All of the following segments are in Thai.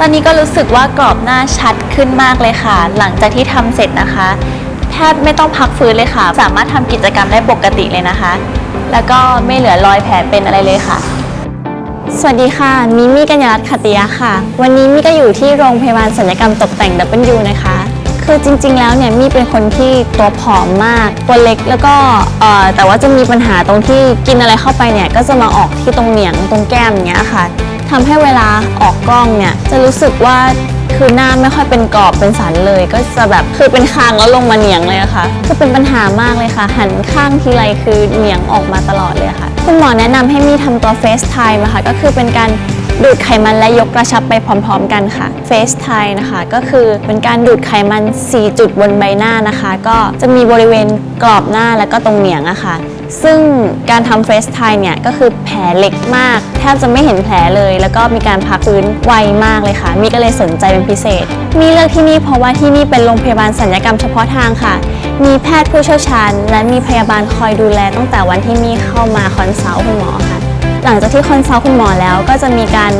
ตอนนี้ก็รู้สึกว่ากรอบหน้าชัดขึ้นมากเลยค่ะ หลังจากที่ทำเสร็จนะคะ แทบไม่ต้องพักฟื้นเลยค่ะ สามารถทำกิจกรรมได้ปกติเลยนะคะ แล้วก็ไม่เหลือรอยแผลเป็นอะไรเลยค่ะ สวัสดีค่ะ มิมี่กัญญารัตน์ขัติยะค่ะ วันนี้มี่ก็อยู่ที่โรงพยาบาลศัลยกรรมตกแต่ง W นะคะ คือจริง ๆ แล้วเนี่ยมี่เป็นคนที่ตัวผอมมาก ตัวเล็กแล้วก็เอ่อแต่ว่าจะมีปัญหาตรงที่กินอะไรเข้าไปเนี่ยก็จะมาออกที่ตรงเหนียงตรงแก้มอย่างเงี้ยค่ะ ทำให้เวลาออกกล้องเนี่ยจะรู้สึกว่าคือหน้าไม่ค่อยเป็นกรอบเป็นสันเลย ก็จะแบบคือเป็นคางแล้วลงมาเหนียงเลยอะค่ะคือเป็นปัญหามากเลยค่ะ หันข้างทีไรคือเหนียงออกมาตลอดเลยะค่ะ คุณหมอแนะนำให้มีทำตัว FaceTime อะค่ะก็คือเป็นการ ดูดไขมันและยกกระชับไปพร้อมๆ กันค่ะ FaceTime นะคะ ก็คือเป็นการดูดไขมัน 4 จุดบนใบหน้านะคะ ก็จะมีบริเวณกรอบหน้าและก็ตรงเหนียงอะค่ะ ซึ่งการทำ FaceTime เนี่ยก็คือแผลเล็กมาก แทบจะไม่เห็นแผลเลย แล้วก็มีการพักฟื้นไวมากเลยค่ะ มีก็เลยสนใจเป็นพิเศษ มีเลือกที่นี่เพราะว่าที่นี่เป็นโรงพยาบาลศัลยกรรมเฉพาะทางค่ะ มีแพทย์ผู้เชี่ยวชาญ และมีพยาบาลคอยดูแลตั้งแต่วันที่มีเข้ามาคอนซัลท์คุณหมอค่ะ หลังจากที่คอนซัลท์คุณหมอแล้ว ก็จะมีการ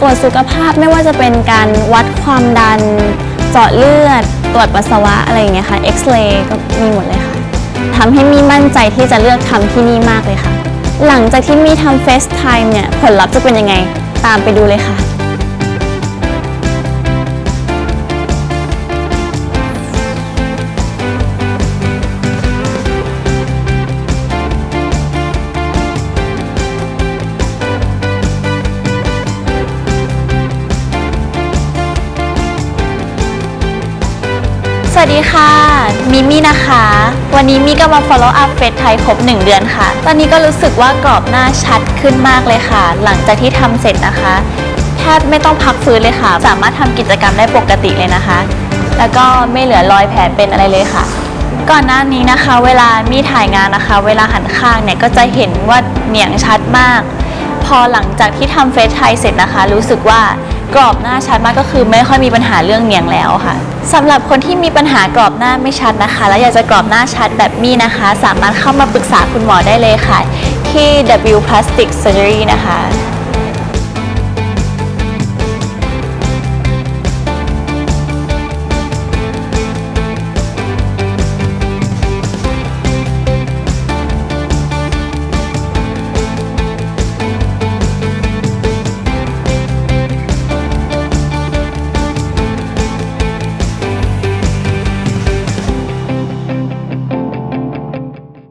ตรวจสุขภาพไม่ว่าจะเป็นการวัดความดัน เจาะเลือด ตรวจปัสสาวะอะไรอย่างเงี้ยค่ะเอ็กซเรย์ก็มีหมดเลยค่ะทำให้มีมั่นใจที่จะเลือกทำที่นี่มากเลยค่ะ หลังจากที่มีทำเฟสไทม์เนี่ยผลลัพธ์จะเป็นยังไงตามไปดูเลยค่ะ วัสดีค่ะ มิมี่นะคะ วันนี้มี่ก็มา follow up เฟซไทยครบ 1 เดือนค่ะ ตอนนี้ก็รู้สึกว่ากรอบหน้าชัดขึ้นมากเลยค่ะ หลังจากที่ทำเสร็จนะคะ แทบไม่ต้องพักฟื้นเลยค่ะ สามารถทำกิจกรรมได้ปกติเลยนะคะ แล้วก็ไม่เหลือรอยแผลเป็นอะไรเลยค่ะ ก่อนหน้านี้นะคะ เวลามีถ่ายงานนะคะ เวลาหันข้างเนี่ยก็จะเห็นว่าเหนียงชัดมาก พอหลังจากที่ทำเฟซไทยเสร็จนะคะ รู้สึกว่า กรอบหน้าชัดมากก็คือไม่ค่อยมีปัญหาเรื่องเนียงแล้วค่ะสำหรับคนที่มีปัญหากรอบหน้าไม่ชัดนะคะ และอยากจะกรอบหน้าชัดแบบมี่นะคะ สามารถเข้ามาปรึกษาคุณหมอได้เลยค่ะ ที่ W Plastic Surgery นะคะ